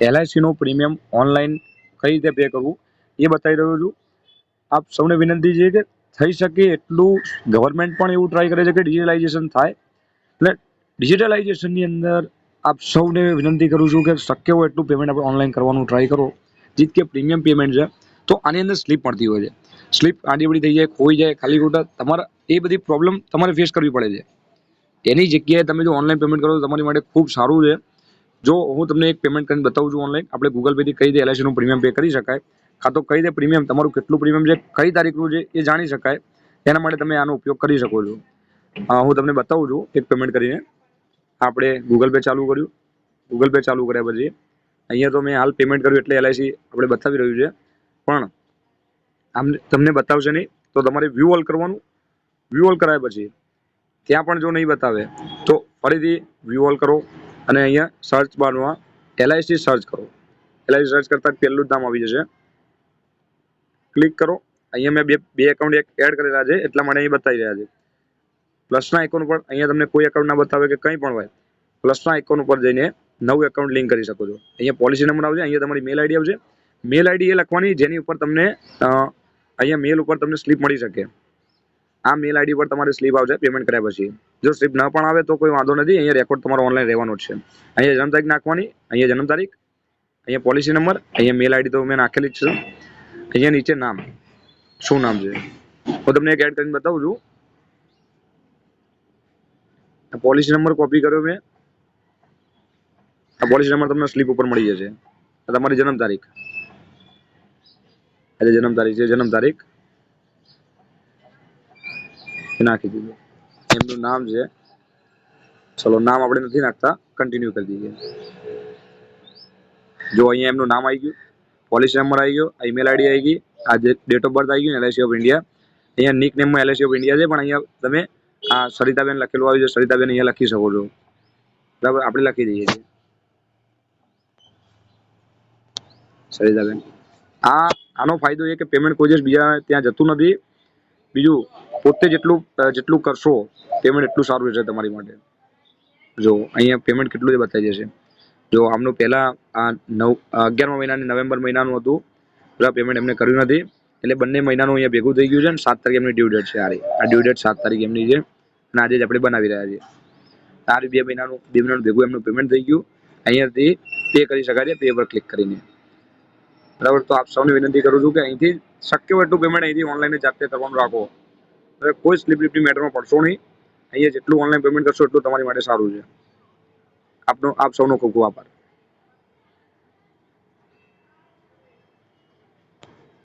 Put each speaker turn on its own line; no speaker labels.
એલઆઈસીનું premium online કઈ રીતે pay કરવું એ બતાવી રહ્યો છું. આપ સૌને વિનંતી છે કે થઈ શકે એટલું ગવર્મેન્ટ પણ એવું ટ્રાય કરે છે કે ડિજિટલાઇઝેશન થાય. એટલે ડિજિટલાઇઝેશનની અંદર આપ સૌને વિનંતી કરું છું કે શક્ય હોય એટલું પેમેન્ટ આપણે ઓનલાઈન કરવાનું ટ્રાય કરો. જીત કે પ્રીમિયમ પેમેન્ટ છે, તો આની અંદર સ્લીપ મળતી હોય છે. સ્લીપ આડીબડી થઈ જાય, ખોઈ જાય, ખાલી ખોટા, તમારા એ બધી પ્રોબ્લેમ તમારે ફેસ કરવી પડે છે. એની જગ્યાએ તમે જો ઓનલાઈન પેમેન્ટ કરો તો તમારી માટે ખૂબ સારું છે. જો હું તમને એક પેમેન્ટ કરીને બતાવું છું ઓનલાઈન આપણે ગૂગલ પેથી કઈ રીતે એલઆઈસીનું પ્રીમિયમ પે કરી શકાય, કાં તો કઈ રીતે પ્રીમિયમ તમારું કેટલું પ્રીમિયમ છે, કઈ તારીખનું છે, એ જાણી શકાય. એના માટે તમે આનો ઉપયોગ કરી શકો છો. હું તમને બતાવું છું, એક પેમેન્ટ કરીને. આપણે ગૂગલ પે ચાલુ કર્યું. ગૂગલ પે ચાલુ કર્યા પછી, અહીંયા તો મેં હાલ પેમેન્ટ કર્યું એટલે એલઆઈસી આપણે બતાવી રહ્યું છે. પણ, આમ તમને બતાવશે નહીં, તો તમારે વ્યૂ ઓલ કરવાનું. વ્યૂ ઓલ કરાય પછી, ત્યાં પણ જો નહીં બતાવે, તો ફરીથી વ્યૂ ઓલ કરો. અને અહીંયા સર્ચ બારમાં એલઆઈસી સર્ચ કરો. એલઆઈસી સર્ચ કરતાં પહેલું જ નામ આવી જશે. ક્લિક કરો. અહીંયા મેં બે બે એકાઉન્ટ એક એડ કરેલા છે, એટલા માટે અહીં બતાવી રહ્યા છે. પ્લસના આઇકોન ઉપર અહીંયા તમને કોઈ એકાઉન્ટ ના બતાવે કે કંઈ પણ હોય પ્લસના આઇકોન ઉપર જઈને નવું એકાઉન્ટ લિંક કરી શકો છો. અહીંયા પોલિસી નંબર આવશે, અહીંયા તમારી મેલ આઈડી આવશે. મેલ આઈડી એ લખવાની જેની ઉપર તમને અહીંયા મેલ ઉપર તમને સ્લીપ મળી શકે. આ મેલ આઈડી પર તમારી સ્લીપ આવશે પેમેન્ટ કર્યા પછી. જો સ્લીપ ન પણ આવે તો કોઈ વાંધો નથી, અહીંયા રેકોર્ડ તમારો ઓનલાઈન રહેવાનો છે. અહીંયા જન્મ તારીખ નાખવાની, અહીંયા જન્મ તારીખ, અહીંયા પોલિસી નંબર અહીંયા મેલ આઈડી તો મેં નાખેલી જ છે. અહીંયા નીચે નામ, શું નામ છે? હું તમને એક એડ કરીને બતાવું છું. પોલિસી નંબર કોપી કર્યો મેં. આ પોલિસી નંબર તમને સ્લીપ ઉપર મળી જશે. તમારી જન્મ તારીખ. આજે જન્મ તારીખ છે, જન્મ તારીખ. નાખી દીધું. એમનું નામ છે, ચલો નામ આપણે નથી નાખતા કન્ટિન્યુ કરી દઈએ. જો અહીંયા એમનું નામ આવી ગયું પોલિસી નંબર આવી ગયો ઈમેલ આઈડી આવી ગઈ, આ ડેટ ઓફ બર્થ આવી ગયું એલઆઈસી ઓફ ઇન્ડિયા અહીંયા નિક નેમમાં એલઆઈસી ઓફ ઇન્ડિયા છે, પણ અહીંયા તમે આ સરિતાબેન લખેલું આવ્યું છે સરિતાબેન અહીંયા લખી શકો છો. બરાબર? આપણે લખી દઈએ છીએ. સરિતાબેન. આ, આનો ફાયદો એ કે પેમેન્ટ કોઈ દિવસ બીજા ત્યાં જતું નથી. બીજું પોતે જેટલું જેટલું કરશો પેમેન્ટ એટલું સારું રહેશે તમારી માટે. જો, અહીંયા પેમેન્ટ કેટલું છે બતાવી જશે જો, આમનું પહેલા આ નવ અગિયારમા મહિનાની નવેમ્બર મહિનાનું હતું. પેલા પેમેન્ટ એમને કર્યું નથી. એટલે બંને મહિનાનું અહીંયા ભેગું થઈ ગયું છે અને સાત તારીખ એમની ડ્યુ ડેટ છે આ રહી. આ ડ્યુ ડેટ સાત તારીખ એમની છે. અને આજે જ આપણે બનાવી રહ્યા છીએ. આ બે મહિનાનું બે મહિનાનું ભેગું એમનું પેમેન્ટ થઈ ગયું. અહીંયાથી પે કરી શકાય છે પે પર ક્લિક કરીને. બરાબર? તો આપ સૌને વિનંતી કરું છું કે અહીંથી શક્ય એટલું પેમેન્ટ અહીંથી ઓનલાઈન જાતે કરવાનું રાખો. હવે કોઈ સ્લીપ લિપની મેટરમાં પડશો નહીં. અહીંયા જેટલું ઓનલાઈન પેમેન્ટ કરશો એટલું તમારી માટે સારું છે. આપનો, આપ સૌનો ખૂબ ખૂબ આભાર.